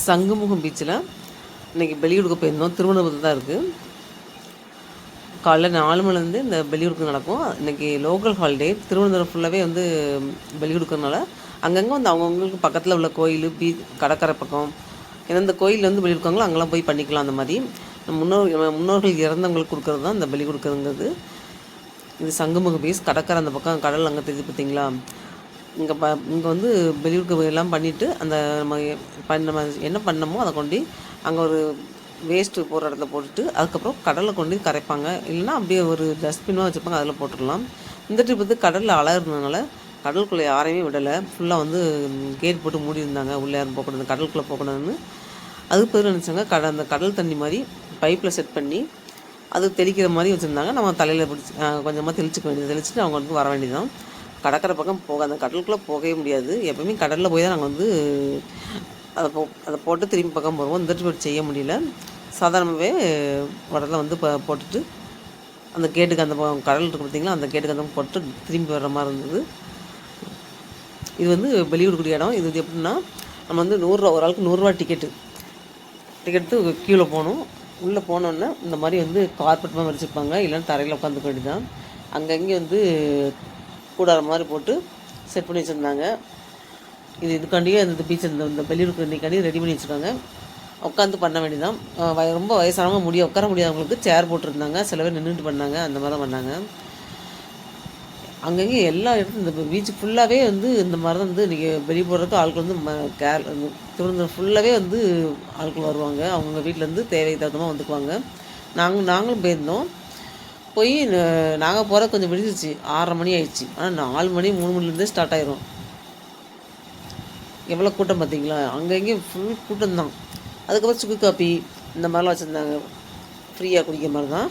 சங்குமுகம் பீச்சில் இன்றைக்கி வெளியூருக்கு போயிருந்தோம். திருவண்ணாமலை தான் இருக்குது காலைல நாலு மணிலேருந்து இந்த வெளியூருக்கு நடக்கும். இன்றைக்கி லோக்கல் ஹாலிடே திருவனந்தபுரம் ஃபுல்லாகவே வந்து வெளியூருக்குறனால அங்கங்கே வந்து அவங்கவுங்களுக்கு பக்கத்தில் உள்ள கோயில் பீச் கடற்கரை பக்கம். எந்தெந்த கோயில் வந்து பலி இருக்காங்களோ அங்கெல்லாம் போய் பண்ணிக்கலாம் அந்த மாதிரி. முன்னோர் முன்னோர்கள் இறந்தவங்களுக்கு கொடுக்குறது தான் இந்த பலி கொடுக்குறதுங்கிறது இது சங்குமுக பீஸ் கடற்கரை அந்த பக்கம் கடல் அங்கே தெரிஞ்சு பார்த்தீங்களா இங்கே ப இங்கே வந்து வெளியூருக்கு எல்லாம் பண்ணிவிட்டு அந்த நம்ம பண்ண நம்ம என்ன பண்ணமோ அதை கொண்டு அங்கே ஒரு வேஸ்ட்டு போகிற இடத்துல போட்டுட்டு அதுக்கப்புறம் கடலில் கொண்டு கரைப்பாங்க. இல்லைன்னா அப்படியே ஒரு டஸ்ட்பினாக வச்சுருப்பாங்க அதில் போட்டுடலாம். இந்த ட்ரிப் வந்து கடலில் அலை இருந்ததுனால கடலுக்குள்ளே யாரையுமே விடலை. ஃபுல்லாக வந்து கேட் போட்டு மூடி இருந்தாங்க. உள்ளே யாரும் போகக்கூடாது. கடலுக்குள்ளே போகக்கூடாதுன்னு. அதுக்கு பேர் நினச்சாங்க? கட அந்த கடல் தண்ணி மாதிரி பைப்பில் செட் பண்ணி அது தெளிக்கிற மாதிரி வச்சுருந்தாங்க. நம்ம தலையில் பிடிச்சி கொஞ்சமாக தெளிச்சுக்க வேண்டியது. தெளிச்சுட்டு அவங்க வந்து வர வேண்டியதுதான். கடற்கரை பக்கம் போக அந்த கடலுக்குள்ளே போகவே முடியாது. எப்போயுமே கடலில் போய் தான் நாங்கள் வந்து அதை போ அதை போட்டு திரும்பி பக்கம் போடுவோம் இந்த ட்ரிப் செய்ய முடியல. சாதாரணமாகவே உடல வந்து ப போட்டுட்டு அந்த கேட்டுக்கு அந்த பக்கம் கடல் இருக்கு பார்த்திங்களா அந்த கேட்டுக்கு அந்த போட்டு திரும்பி வர்ற மாதிரி இருந்தது. இது வந்து வெளியூருக்குரிய இடம். இது எப்படின்னா நம்ம வந்து நூறுரூவா ஒரு ஆளுக்கு நூறுரூவா டிக்கெட்டு டிக்கெட்டு கீழே போகணும். உள்ளே போனோன்னே இந்த மாதிரி வந்து கார்பெட் மாதிரி வச்சுருப்பாங்க. இல்லைன்னா தரையில் உட்காந்துக்க வேண்டியதான் அங்கங்கே வந்து கூடார மாதிரி போட்டு செட் பண்ணி வச்சுருந்தாங்க. இது இதுக்காண்டியே அந்த பீச் இந்த இந்த வெளியூருக்கு இன்னைக்காண்டி ரெடி பண்ணி வச்சுருக்காங்க. உட்காந்து பண்ண வேண்டியதான் வய- ரொம்ப வயசானவங்க முடிய உட்கார முடியாதவங்களுக்கு சேர் போட்டிருந்தாங்க. சில பேர் நின்றுட்டு பண்ணாங்க. அந்த மாதிரி தான் பண்ணாங்க. அங்கங்கே எல்லா இடத்துலையும் இந்த பீச் ஃபுல்லாகவே வந்து இந்த மாதிரி தான் வந்து இன்றைக்கி வெளியே போடுறதுக்கு ஆட்கள் வந்து ம கேர் திருவனந்தபுரம் ஃபுல்லாகவே வந்து ஆட்கள் வருவாங்க. அவங்கவுங்க வீட்டிலேருந்து தேவை தகுந்தமாக வந்துக்குவாங்க. நாங்கள் நாங்களும் போயிருந்தோம். போய் நாங்கள் போகிற கொஞ்சம் விடிஞ்சிச்சு ஆறரை மணி ஆயிடுச்சு. ஆனால் நாலு மணி மூணு மணிலேருந்தே ஸ்டார்ட் ஆயிரும். எவ்வளோ கூட்டம் பார்த்தீங்களா அங்கங்கே ஃபுல் கூட்டம் தான் அதுக்கப்புறம் சுக்கு காப்பி இந்த மாதிரிலாம் வச்சுருந்தாங்க. ஃப்ரீயாக குடிக்கிற மாதிரி தான்